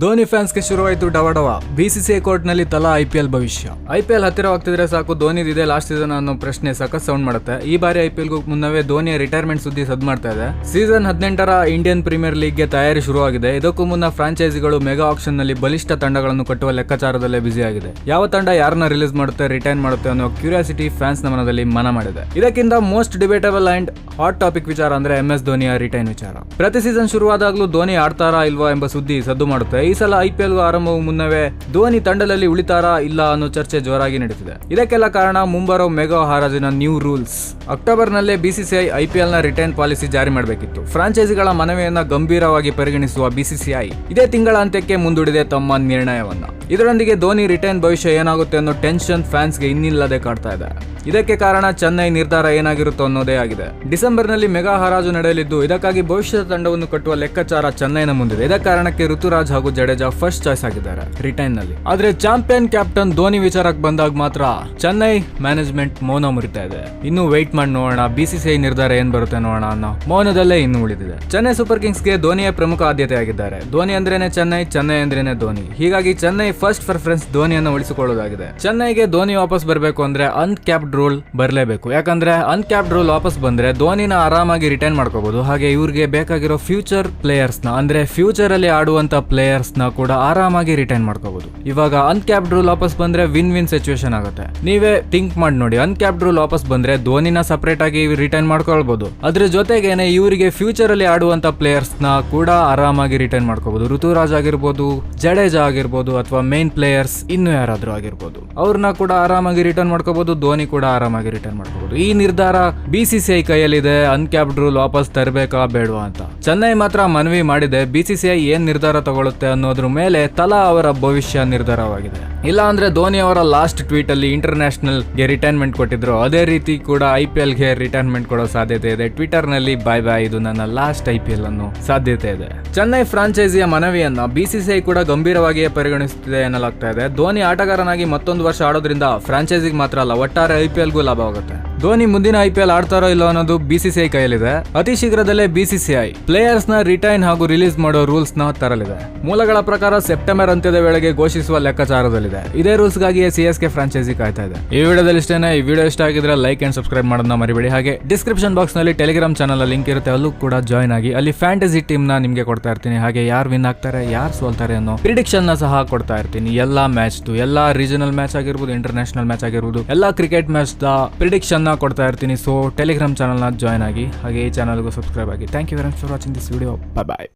ಧೋನಿ ಫ್ಯಾನ್ಸ್ಗೆ ಶುರುವಾಯಿತು ಡವಡವ. ಬಿಸಿಸಿಐ ಕೋರ್ಟ್ನಲ್ಲಿ ತಲಾ ಐಪಿಎಲ್ ಭವಿಷ್ಯ. ಐಪಿಎಲ್ ಹತ್ತಿರವಾಗ್ತಿದ್ರೆ ಸಾಕು ಧೋನಿ ಇದೆ ಲಾಸ್ಟ್ ಸೀಸನ್ ಅನ್ನೋ ಪ್ರಶ್ನೆ ಸಖತ್ ಸೌಂಡ್ ಮಾಡುತ್ತೆ. ಈ ಬಾರಿ ಐಪಿಎಲ್ಗೂ ಮುನ್ನವೇ ಧೋನಿಯ ರಿಟೈರ್ಮೆಂಟ್ ಸುದ್ದಿ ಸದ್ ಮಾಡ್ತಾ ಇದೆ. ಸೀಸನ್ ಹದಿನೆಂಟರ ಇಂಡಿಯನ್ ಪ್ರೀಮಿಯರ್ ಲೀಗ್ಗೆ ತಯಾರಿ ಶುರುವಾಗಿದೆ. ಇದಕ್ಕೂ ಮುನ್ನ ಫ್ರಾಂಚೈಸಿಗಳು ಮೆಗಾ ಆಕ್ಷನ್ನಲ್ಲಿ ಬಲಿಷ್ಠ ತಂಡಗಳನ್ನು ಕಟ್ಟುವ ಲೆಕ್ಕಾಚಾರದಲ್ಲೇ ಬ್ಯುಸಿ ಆಗಿದೆ. ಯಾವ ತಂಡ ಯಾರನ್ನ ರಿಲೀಸ್ ಮಾಡುತ್ತೆ ರಿಟೈನ್ ಮಾಡುತ್ತೆ ಅನ್ನೋ ಕ್ಯೂರಿಯಾಸಿಟಿ ಫ್ಯಾನ್ಸ್ನ ಮನದಲ್ಲಿ ಮನ ಮಾಡಿದೆ. ಇದಕ್ಕಿಂತ most debatable and hot topic ವಿಚಾರ ಅಂದ್ರೆ ಎಂ ಎಸ್ ಧೋನಿಯ ರಿಟೈನ್ ವಿಚಾರ. ಪ್ರತಿ ಸೀಸನ್ ಶುರುವಾದಾಗಲೂ ಧೋನಿ ಆಡ್ತಾರಾ ಇಲ್ವಾ ಎಂಬ ಸುದ್ದಿ ಸದ್ದು ಮಾಡುತ್ತೆ. ಈ ಸಲ ಐಪಿಎಲ್ ಆರಂಭವು ಮುನ್ನವೇ ಧೋನಿ ತಂಡದಲ್ಲಿ ಉಳಿತಾರಾ ಇಲ್ಲ ಅನ್ನೋ ಚರ್ಚೆ ಜೋರಾಗಿ ನಡೀತಿದೆ. ಇದಕ್ಕೆಲ್ಲ ಕಾರಣ ಮುಂಬರೋ ಮೆಗಾ ಹರಾಜಿನ ನ್ಯೂ ರೂಲ್ಸ್ ಅಕ್ಟೋಬರ್ ನಲ್ಲೇ ಬಿಸಿಸಿಐ ಐಪಿಎಲ್ನ ರಿಟರ್ನ್ ಪಾಲಿಸಿ ಜಾರಿ ಮಾಡಬೇಕಿತ್ತು. ಫ್ರಾಂಚೈಸಿಗಳ ಮನವಿಯನ್ನ ಗಂಭೀರವಾಗಿ ಪರಿಗಣಿಸುವ ಬಿಸಿಸಿಐ ಇದೇ ತಿಂಗಳ ಅಂತ್ಯಕ್ಕೆ ಮುಂದೂಡಿದೆ ತಮ್ಮ ನಿರ್ಣಯವನ್ನ. ಇದರೊಂದಿಗೆ ಧೋನಿ ರಿಟರ್ನ್ ಭವಿಷ್ಯ ಏನಾಗುತ್ತೆ ಅನ್ನೋ ಟೆನ್ಷನ್ ಫ್ಯಾನ್ಸ್ಗೆ ಇನ್ನಿಲ್ಲದೆ ಕಾಡ್ತಾ ಇದೆ. ಇದಕ್ಕೆ ಕಾರಣ ಚೆನ್ನೈ ನಿರ್ಧಾರ ಏನಾಗಿರುತ್ತೋ ಅನ್ನೋದೇ ಆಗಿದೆ. ಡಿಸೆಂಬರ್ನಲ್ಲಿ ಮೆಗಾ ಹರಾಜು ನಡೆಯಲಿದ್ದು, ಇದಕ್ಕಾಗಿ ಭವಿಷ್ಯದ ತಂಡವನ್ನು ಕಟ್ಟುವ ಲೆಕ್ಕಾಚಾರ ಚೆನ್ನೈನ ಮುಂದಿದೆ. ಇದ ಕಾರಣಕ್ಕೆ ಋತುರಾಜ್ ಹಾಗೂ ಜಡೇಜಾ ಫಸ್ಟ್ ಚಾಯ್ಸ್ ಆಗಿದ್ದಾರೆ ರಿಟೈನ್ನಲ್ಲಿ. ಆದ್ರೆ ಚಾಂಪಿಯನ್ ಕ್ಯಾಪ್ಟನ್ ಧೋನಿ ವಿಚಾರಕ್ಕೆ ಬಂದಾಗ ಮಾತ್ರ ಚೆನ್ನೈ ಮ್ಯಾನೇಜ್ಮೆಂಟ್ ಮೌನ ಮುರಿತಾ ಇದೆ. ಇನ್ನು ವೆಯ್ಟ್ ಮಾಡಿ ನೋಡೋಣ ಬಿಸಿಸಿಐ ನಿರ್ಧಾರ ಏನ್ ಬರುತ್ತೆ ನೋಡೋಣ ಅನ್ನೋ ಮೌನದಲ್ಲೇ ಇನ್ನು ಉಳಿದಿದೆ. ಚೆನ್ನೈ ಸೂಪರ್ ಕಿಂಗ್ಸ್ಗೆ ಧೋನಿಯೇ ಪ್ರಮುಖ ಆದ್ಯತೆ ಆಗಿದ್ದಾರೆ ಧೋನಿ ಅಂದ್ರೇನೆ ಚೆನ್ನೈ ಚೆನ್ನೈ ಅಂದ್ರೇನೆ ಧೋನಿ. ಹೀಗಾಗಿ ಚೆನ್ನೈ ಫಸ್ಟ್ ಪ್ರಿಫರೆನ್ಸ್ ಧೋನಿಯನ್ನು ಉಳಿಸಿಕೊಳ್ಳೋದಾಗಿದೆ. ಚೆನ್ನೈಗೆ ಧೋನಿ ವಾಪಸ್ ಬರಬೇಕು ಅಂದ್ರೆ ಅನ್ಕ್ಯಾಪ್ಡ್ ರೂಲ್ ಬರಲೇಬೇಕು. ಯಾಕಂದ್ರೆ ಅನ್ಕ್ಯಾಪ್ಡ್ ರೂಲ್ ವಾಪಸ್ ಬಂದ್ರೆ ಧೋನಿನ ಆರಾಮಾಗಿ ರಿಟೈನ್ ಮಾಡ್ಕೋಬಹುದು ಹಾಗೆ ಇವ್ರಿಗೆ ಬೇಕಾಗಿರೋ ಫ್ಯೂಚರ್ ಪ್ಲೇಯರ್ಸ್ನ, ಅಂದ್ರೆ ಫ್ಯೂಚರ್ ಅಲ್ಲಿ ಆಡುವಂತ ಪ್ಲೇಯರ್ಸ್ ಕೂಡ ಆರಾಮಾಗಿ ರಿಟೈನ್ ಮಾಡ್ಕೋಬಹುದು ಇವಾಗ ಅನ್ಕ್ಯಾಪ್ಡ್ ರೂಲ್ ವಾಪಸ್ ಬಂದ್ರೆ ವಿನ್ ವಿನ್ ಸಿಚುವೇಶನ್ ಆಗುತ್ತೆ. ನೀವೇ ಥಿಂಕ್ ಮಾಡಿ ನೋಡಿ ಅನ್ಕ್ಯಾಪ್ಡ್ ರೂಲ್ ವಾಪಸ್ ಬಂದ್ರೆ ಧೋನಿನ ಸಪರೇಟ್ ಆಗಿ ರಿಟೈನ್ ಮಾಡ್ಕೊಳ್ಬಹುದು ಅದ್ರ ಜೊತೆಗೇನೆ ಇವರಿಗೆ ಫ್ಯೂಚರ್ ಅಲ್ಲಿ ಆಡುವಂತ ಪ್ಲೇಯರ್ಸ್ ಕೂಡ ಆರಾಮಾಗಿ ರಿಟೈನ್ ಮಾಡ್ಕೋಬಹುದು ಋತುರಾಜ್ ಆಗಿರ್ಬೋದು, ಜಡೇಜಾ ಆಗಿರ್ಬೋದು, ಅಥವಾ ಮೇನ್ ಪ್ಲೇಯರ್ಸ್ ಇನ್ನು ಯಾರಾದ್ರೂ ಆಗಿರ್ಬೋದು. ಅವ್ರನ್ನ ಕೂಡ ಆರಾಮಾಗಿ ರಿಟರ್ನ್ ಮಾಡ್ಕೋಬಹುದು ಧೋನಿ ಕೂಡ ಆರಾಮಾಗಿ ರಿಟರ್ನ್ ಮಾಡ್ಕೋಬಹುದು ಈ ನಿರ್ಧಾರ ಬಿಸಿಸಿಐ ಕೈಯಲ್ಲಿದೆ ಅನ್ಕ್ಯಾಪ್ಡ್ ರೂಲ್ ವಾಪಸ್ ತರಬೇಕಾ ಬೇಡವಾ ಅಂತ. ಚೆನ್ನೈ ಮಾತ್ರ ಮನವಿ ಮಾಡಿದೆ ಬಿಸಿಸಿಐ ಏನ್ ನಿರ್ಧಾರ ತಗೊಳುತ್ತೆ ಅನ್ನೋದ್ರ ಮೇಲೆ ತಲಾ ಅವರ ಭವಿಷ್ಯ ನಿರ್ಧಾರವಾಗಿದೆ. ಇಲ್ಲ ಅಂದ್ರೆ ಧೋನಿ ಅವರ ಲಾಸ್ಟ್ ಟ್ವೀಟ್ ಅಲ್ಲಿ ಇಂಟರ್ನ್ಯಾಷನಲ್ಗೆ ರಿಟೈರ್ಮೆಂಟ್ ಕೊಟ್ಟಿದ್ರು. ಅದೇ ರೀತಿ ಕೂಡ ಐ ಪಿ ಎಲ್ಗೆ ರಿಟೈರ್ಮೆಂಟ್ ಕೊಡೋ ಸಾಧ್ಯತೆ ಇದೆ. ಟ್ವಿಟರ್ನಲ್ಲಿ ಬಾಯ್ ಬಾಯ್ ಇದು ನನ್ನ ಲಾಸ್ಟ್ ಐ ಪಿ ಎಲ್ ಅನ್ನು ಸಾಧ್ಯತೆ ಇದೆ. ಚೆನ್ನೈ ಫ್ರಾಂಚೈಸಿಯ ಮನವಿಯನ್ನ ಬಿಸಿಸಿಐ ಕೂಡ ಗಂಭೀರವಾಗಿಯೇ ಪರಿಗಣಿಸುತ್ತಿದೆ ಎನ್ನಲಾಗ್ತಾ ಇದೆ. ಧೋನಿ ಆಟಗಾರನಾಗಿ ಮತ್ತೊಂದು ವರ್ಷ ಆಡೋದ್ರಿಂದ ಫ್ರಾಂಚೈಸಿಗೆ ಮಾತ್ರ ಅಲ್ಲ, ಒಟ್ಟಾರೆ ಐ ಪಿ ಎಲ್ಗೂ ಲಾಭವಾಗುತ್ತೆ. ಧೋನಿ ಮುಂದಿನ ಐ ಪಿ ಎಲ್ ಆಡ್ತಾರೋ ಇಲ್ಲೋ ಅನ್ನೋದು ಬಿಸಿಸಿಐ ಕೈಯಲ್ಲಿದೆ. ಅತಿ ಶೀಘ್ರದಲ್ಲೇ ಬಿಸಿಸಿಐ ಪ್ಲೇಯರ್ಸ್ನ ರಿಟೈನ್ ಹಾಗೂ ರಿಲೀಸ್ ಮಾಡೋ ರೂಲ್ಸ್ನ ತರಲಿದೆ. ಮೂಲಗಳ ಪ್ರಕಾರ ಸೆಪ್ಟೆಂಬರ್ ಅಂತ್ಯದ ವೇಳೆಗೆ ಘೋಷಿಸುವ ಲೆಕ್ಕಾಚಾರದಲ್ಲಿದೆ. ಇದೇ ರೂಲ್ಸ್ ಗಾಗಿಯೇ ಸಿ ಎಸ್ ಕೆ ಫ್ರಾಂಚೈಸಿ ಕಾಯ್ತಾ ಇದೆ. ಈ ವಿಡಿಯೋದಲ್ಲಿ ಇಷ್ಟೇನೆ, ಈ ವಿಡಿಯೋ ಇಷ್ಟ ಆಗಿದ್ರೆ ಲೈಕ್ ಅಂಡ್ ಸಬ್ಸ್ಕ್ರೈಬ್ ಮಾಡೋದನ್ನ ಮರಿಬೇಡಿ. ಹಾಗೆ ಡಿಸ್ಕ್ರಿಪ್ಷನ್ ಬಾಕ್ಸ್ನಲ್ಲಿ ಟೆಲಿಗ್ರಾಮ್ ಚಾನಲ್ ಲಿಂಕ್ ಇರುತ್ತೆ, ಅಲ್ಲೂ ಕೂಡ ಜಾಯ್ನ್ ಆಗಿ. ಅಲ್ಲಿ ಫ್ಯಾಂಟಸಿ ಟೀಮ್ನ ನಿಮ್ಗೆ ಕೊಡ್ತಾ ಇರ್ತೀನಿ. ಹಾಗೆ ಯಾರು ವಿನ್ ಆಗ್ತಾರೆ, ಯಾರು ಸೋಲ್ತಾರೆ ಅನ್ನೋ ಪ್ರಿಡಿಕ್ಷನ್ನ ಸಹ ಕೊಡ್ತಾ ಇರ್ತೀನಿ. ಎಲ್ಲಾ ಮ್ಯಾಚ್ ಎಲ್ಲಾ ರೀಜನಲ್ ಮ್ಯಾಚ್ ಆಗಿರ್ಬೋದು ಇಂಟರ್ನ್ಯಾಷನಲ್ ಮ್ಯಾಚ್ ಆಗಿರ್ಬೋದು, ಎಲ್ಲಾ ಕ್ರಿಕೆಟ್ ಮ್ಯಾಚ್ ದ ಪ್ರಿಡಿಕ್ಷನ್ನ ಕೊಡ್ತಾ ಇರ್ತೀನಿ. ಸೊ ಟೆಲಿಗ್ರಾಮ್ ಚಾನಲ್ನ ಜಾಯ್ನ್ ಆಗಿ ಹಾಗೆ ಈ ಚಾನಲ್ಗೂ ಸಬ್ಸ್ಕ್ರೈಬ್ ಆಗಿ. Thank you very much for watching this video bye bye